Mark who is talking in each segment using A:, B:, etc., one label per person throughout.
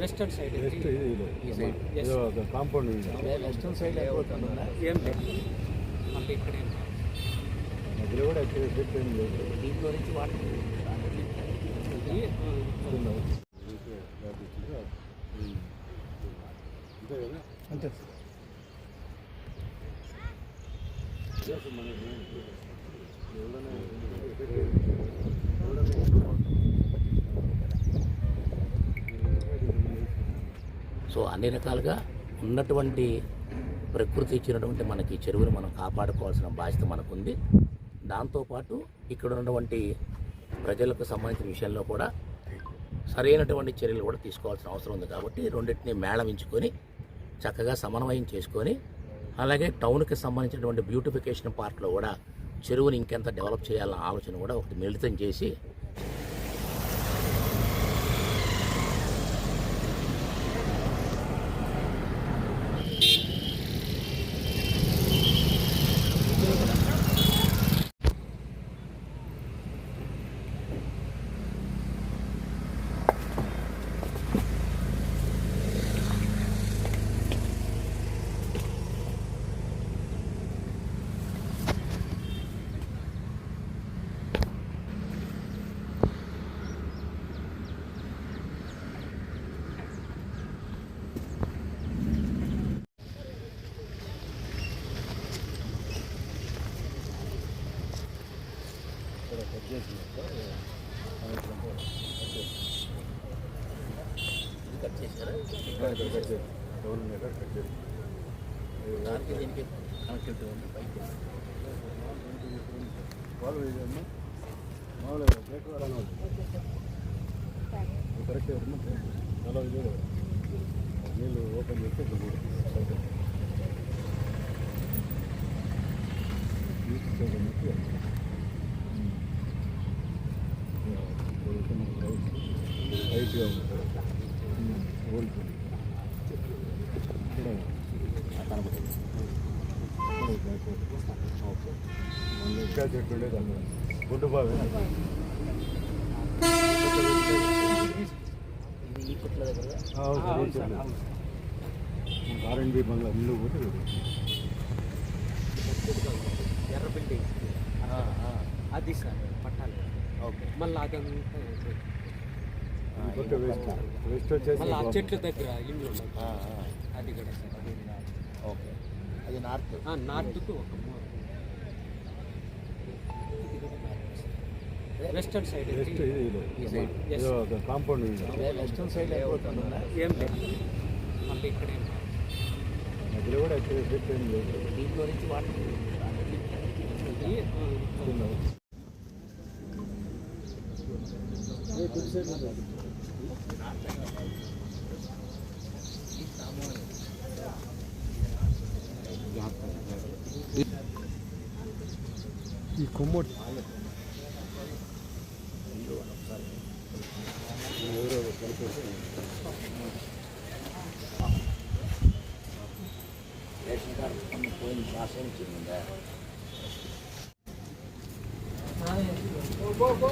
A: Western side
B: west ఇది. Compound ఉంది
C: western side
A: ఏం లేదు. మళ్ళీ ఇక్కడ.
B: మధ్యలో కూడా
C: దీంట్లో నుంచి వాటర్.
B: అంతే మనకి? ఎవరైనా ఎఫెక్ట్ అయింది. ఎవరైనా
C: సో అన్ని రకాలుగా ఉన్నటువంటి ప్రకృతి ఇచ్చినటువంటి మనకి చెరువును మనం కాపాడుకోవాల్సిన బాధ్యత మనకుంది. దాంతోపాటు ఇక్కడ ఉన్నటువంటి ప్రజలకు సంబంధించిన విషయంలో కూడా సరైనటువంటి చర్యలు కూడా తీసుకోవాల్సిన అవసరం ఉంది కాబట్టి రెండింటిని మేళవించుకొని చక్కగా సమన్వయం చేసుకొని అలాగే టౌన్కి సంబంధించినటువంటి బ్యూటిఫికేషన్ పార్క్లో కూడా చెరువుని ఇంకెంత డెవలప్ చేయాలన్న ఆలోచన కూడా ఒకటి మిళితం చేసి దీనికి కనెక్టివిటీ ఉంది పైకి
B: వాళ్ళు ఇదమ్మా మామూలుగా బ్రేక్ వాడాలి కరెక్ట్ ఎవరమ్మా చాలా ఇదే నీళ్ళు ఓపెన్ చేస్తే ఇక్కడ సైడ్ ఈస్ట్ సైడ్ నుంచి హైట్గా ఉంది ఓల్డ్ ఇక్కడ
C: కనబడుతుంది
B: ఓకే మన ఇంకా చెట్టు ఉండేది అక్కడ గుడ్డు బావి
C: ఇది ఈ పుట్ల దగ్గర
A: అవును సార్ అవును
B: ఆర్ఎండ్బి బంగ్లా ముందు పోతే
A: ఎర్ర బిల్డింగ్ అది సార్ పట్టాలి
C: ఓకే
A: మళ్ళీ అదంతా
B: కొత్త వేస్ట్ వేస్ట్ వచ్చేసి
A: చెట్ల దగ్గర ఇల్లు ఉన్నాయి
C: ఆ, ఆ.
A: అది కూడా
C: ఓకే అది నార్త్
A: నార్త్కు ఒక మూల వెస్టర్న్ సైడ్
B: వేస్ట్ ఇది కాంపౌండ్
C: వెస్టర్న్ సైడ్
A: ఏం లేదు మళ్ళీ ఇక్కడ.
B: మధ్యలో కూడా ఎఫెక్ట్ ఏం లేదు
C: దీంట్లో నుంచి వాటర్
A: ఇది
B: చిన్న
A: ఈ కొమ్మటి
B: ఎవరో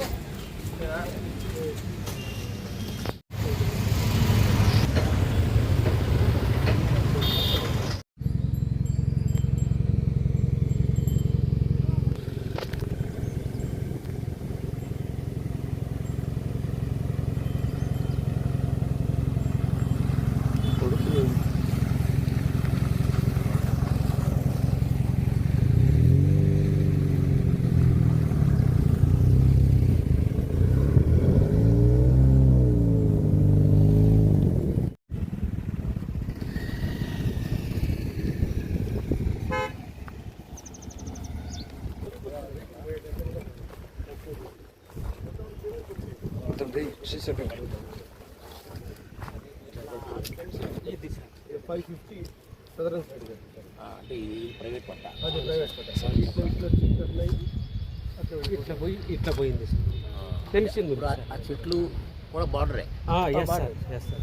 B: ఫైవ్ ఫిఫ్టీ సదరన్ సైడ్
C: అంటే ఇది ప్రైవేట్ పట్ట
B: అది ప్రైవేట్ ఇట్లా ఇట్లా
A: పోయి ఇట్లా పోయింది తెలిసింది
C: ఆ చెట్లు కూడా బార్డరే.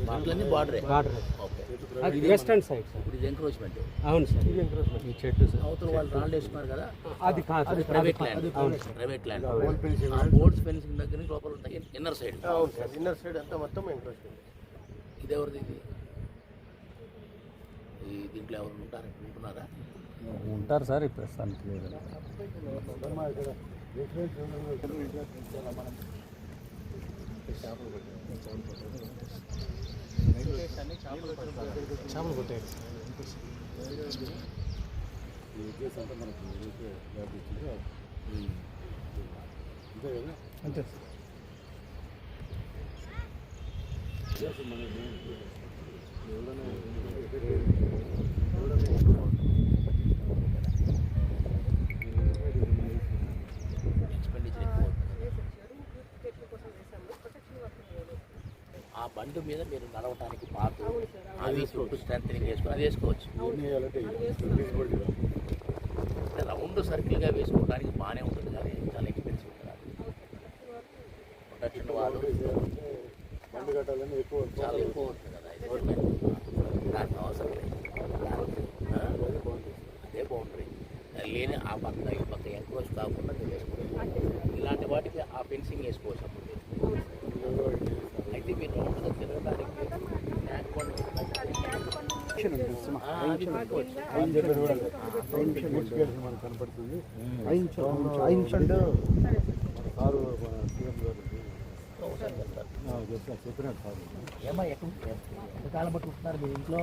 C: చెట్లన్నీ బార్డరే.
A: బార్డర్.
C: ఓకే.
A: అది వెస్టర్న్ సైడ్ సార్
C: ఇప్పుడు ఇది ఎంక్రోచ్మెంట్
A: అవును సార్ ఈ చెట్టు సార్
C: అవతల వాళ్ళు రాళ్ళు వేసుకున్నారు కదా.
A: అది కాదు
C: అది. Private land private land boards fencing దగ్గర లోపల ఉంటాయి. ఇన్నర్ సైడ్
B: అవును సార్ ఇన్నర్ సైడ్ అంతా మొత్తం ఎంక్రోచ్మెంట్
C: ఇది ఈ దీంట్లో ఎవరు ఉంటారు? ఉంటున్నారా?
A: ఉంటారు సార్ ఈ ప్రస్తుతానికి చేపలు కొట్టాయి
B: ఈ ఉద్దేశం అంతా. మనకు ఊరికే వ్యాపించింది అంతే కదా
A: అంతే
B: ఉద్దేశం మనకి ఎవరైనా
C: ఎక్స్పెండిచర్ ఎక్కువ అవుతుంది. ఆ బండి మీద మీరు నడవటానికి పాటు అవి స్ట్రెంగ్ చేసుకుని అది వేసుకోవచ్చు. రౌండ్ సర్కిల్గా వేసుకోవడానికి బాగానే ఉంటుంది కానీ చాలా ఎక్స్పెన్సివ్. ప్రొటెక్షన్ వాళ్ళు చాలా ఎక్కువ ఉంటుంది కదా దానికి అవసరం? అదే బౌండరీ. లేని ఆ పక్క ఈ పక్క ఎంక్రోచ్ కాకుండా వేసుకోవచ్చు. ఇలాంటి వాటికి ఆ ఫెన్సింగ్ వేసుకోవచ్చు అప్పుడు మీరు. అయితే మీరు రౌండ్గా తిరగడానికి ట్యాంక్ బండ్ ఆ, అది పెట్టుకోవచ్చు
B: ఆయన చెప్పారు కూడా నోటిఫికేషన్ మనకు కనపడుతుంది సారు సీఎం గారు సార్
C: ఏమా ఎక్కడ ఎంతకాలం పట్టుకుంటున్నారు మీ ఇంట్లో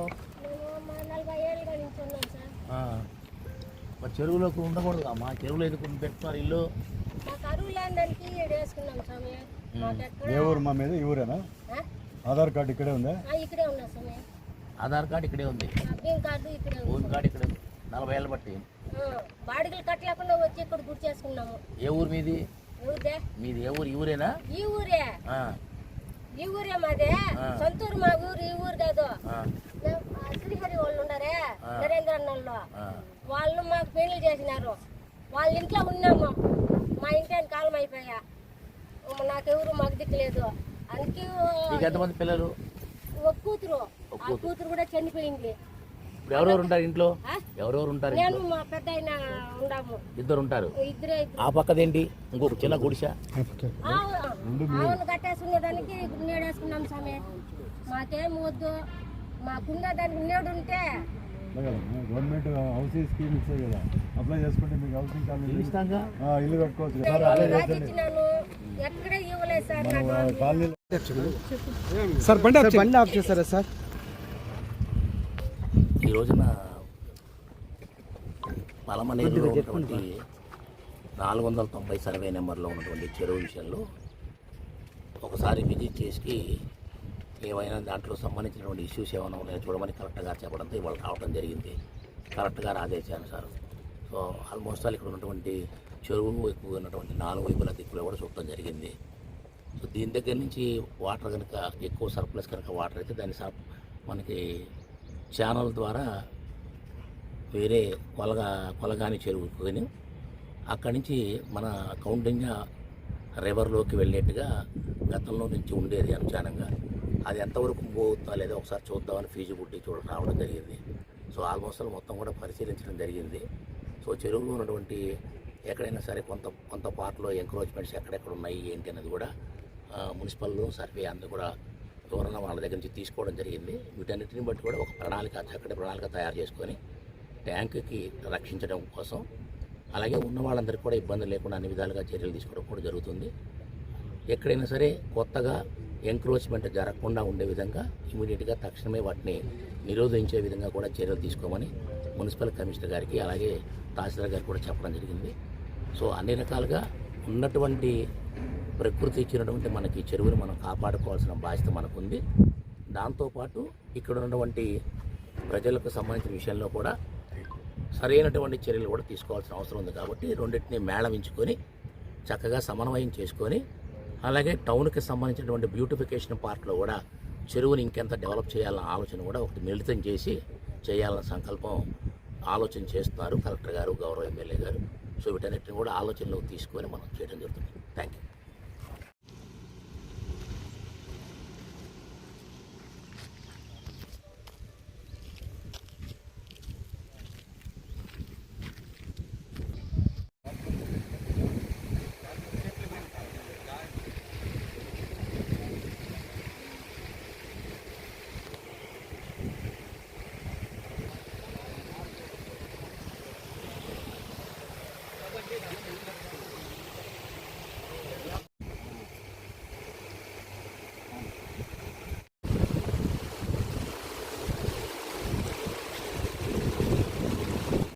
D: మా.
C: మరి చెరువులోకి ఉండకూడదు అమ్మా చెరువులో ఎందుకు పెట్టుకున్నారు ఇల్లు
D: మా
B: ఏ ఊరు మా మీద? ఈ ఊరేనా? ఆధార్ కార్డు ఇక్కడే ఉందా?
D: ఇక్కడే ఉన్నా
C: ఆధార్ కార్డు ఇక్కడే ఉంది.
D: భీమ్ కార్డు ఇక్కడే ఉంది.
C: నలభై ఏళ్ళ బట్టి.
D: బాడిగలు కట్టలేకుండా వచ్చి ఇక్కడ గుర్తు చేసుకున్నాము.
C: ఏ ఊరు మీది? మీది ఏ ఊరు? ఈ ఊరేనా?
D: ఈ ఊరే. ఈ ఊరే మాదే. సొంతూరు మా ఊరు ఈ ఊరు కాదు. శ్రీహరి వాళ్ళు ఉన్నారే. నరేంద్ర అన్నోళ్ళు.
C: ఆ.
D: వాళ్ళు మాకు పెళ్ళి చేసినారు. వాళ్ళ ఇంట్లో ఉన్నాము. మా ఇంటి కాలం అయిపోయా నాకెవరు మాకు దిక్కులేదు. అందుకే
C: ఎంతమంది పిల్లలు?
D: ఒక కూతురు. ఆ కూతురు. కూడా చనిపోయింది.
C: ఇప్పుడు ఎవరెవరు ఉంటారు ఇంట్లో? ఎవరెవరు ఉంటారు
D: నేను మా పెద్ద ఆయన ఉండాము.
C: ఇద్దరు ఉంటారు.
D: ఇద్దరే
C: ఆ పక్కదేంటి? ఇంకొక చిన్న గుడిసె?
D: ఆవును కట్టేసుకునే దానికి నేడేసుకున్నాం స్వామి. మాకేం వద్దు. మాకున్న దానికి నేడు ఉంటే
B: గవర్నమెంట్ హౌసింగ్ స్కీమ్ ఇస్తాయి కదా అప్లై చేసుకుంటే మీకు హౌసింగ్ కాలనీ ఇల్లు కట్టుకోవచ్చు
D: ఎక్కడ ఇవ్వలేదు సార్ నాకు
B: కాలనీలో
A: సార్ బండి బండి ఆఫ్ చేస్తారా సార్?
C: ఈ రోజున పలమనేరులో ఉన్నటువంటి నాలుగు వందల తొంభై సర్వే నెంబర్లో ఉన్నటువంటి చెరువు విషయంలో ఒకసారి విజిట్ చేసి ఏమైనా దాంట్లో సంబంధించినటువంటి ఇష్యూస్ ఏమైనా ఉన్నాయో చూడమని కరెక్ట్గా చెప్పడంతో ఇవాళ రావడం జరిగింది. కరెక్ట్గా ఆదేశానుసారం. సో ఆల్మోస్ట్ ఆల్ ఇక్కడ ఉన్నటువంటి చెరువు ఎక్కువ ఉన్నటువంటి నాలుగు వైపుల దిక్కులో కూడా చూడటం జరిగింది. సో దీని దగ్గర నుంచి వాటర్ కనుక ఎక్కువ సర్ప్లస్ కనుక వాటర్ అయితే దాన్ని సప్ మనకి ఛానల్ ద్వారా వేరే కొలగా కొలగాని చెరువుకొని అక్కడి నుంచి మన కౌంటింగ్ రివర్లోకి వెళ్ళేట్టుగా గతంలో నుంచి ఉండేది అనుచానంగా. అది ఎంతవరకు పోతుందా లేదో ఒకసారి చూద్దామని ఫీజిబిలిటీ చూడ రావడం జరిగింది. సో ఆల్మోస్ట్ మొత్తం కూడా పరిశీలించడం జరిగింది. సో చెరువులో ఉన్నటువంటి ఎక్కడైనా సరే కొంత కొంత పార్ట్లో ఎంక్రోచ్మెంట్స్ ఎక్కడెక్కడ ఉన్నాయి ఏంటి అనేది కూడా మున్సిపల్ సర్వే అందరూ కూడా వివరణ వాళ్ళ దగ్గర నుంచి తీసుకోవడం జరిగింది. వీటన్నిటిని బట్టి కూడా ఒక ప్రణాళిక చక్కటి ప్రణాళిక తయారు చేసుకొని ట్యాంకుకి రక్షించడం కోసం అలాగే ఉన్న వాళ్ళందరికీ కూడా ఇబ్బంది లేకుండా అన్ని విధాలుగా చర్యలు తీసుకోవడం కూడా జరుగుతుంది. ఎక్కడైనా సరే కొత్తగా ఎంక్రోచ్మెంట్ జరగకుండా ఉండే విధంగా ఇమీడియట్గా తక్షణమే వాటిని నిరోధించే విధంగా కూడా చర్యలు తీసుకోమని మున్సిపల్ కమిషనర్ గారికి అలాగే తహసీల్దార్ గారికి కూడా చెప్పడం జరిగింది. సో అన్ని రకాలుగా ఉన్నటువంటి ప్రకృతి ఇచ్చినటువంటి మనకి చెరువుని మనం కాపాడుకోవాల్సిన బాధ్యత మనకుంది. దాంతోపాటు ఇక్కడ ఉన్నటువంటి ప్రజలకు సంబంధించిన విషయంలో కూడా సరైనటువంటి చర్యలు కూడా తీసుకోవాల్సిన అవసరం ఉంది కాబట్టి రెండింటిని మేళవించుకొని చక్కగా సమన్వయం చేసుకొని అలాగే టౌన్కి సంబంధించినటువంటి బ్యూటిఫికేషన్ పార్ట్లో కూడా చెరువుని ఇంకెంత డెవలప్ చేయాలన్న ఆలోచన కూడా ఒకటి మిళితం చేసి చేయాలన్న సంకల్పం ఆలోచన చేస్తున్నారు కలెక్టర్ గారు గౌరవ ఎమ్మెల్యే గారు. సో వీటన్నిటిని కూడా ఆలోచనలోకి తీసుకొని మనం చేయడం జరుగుతుంది. Thank you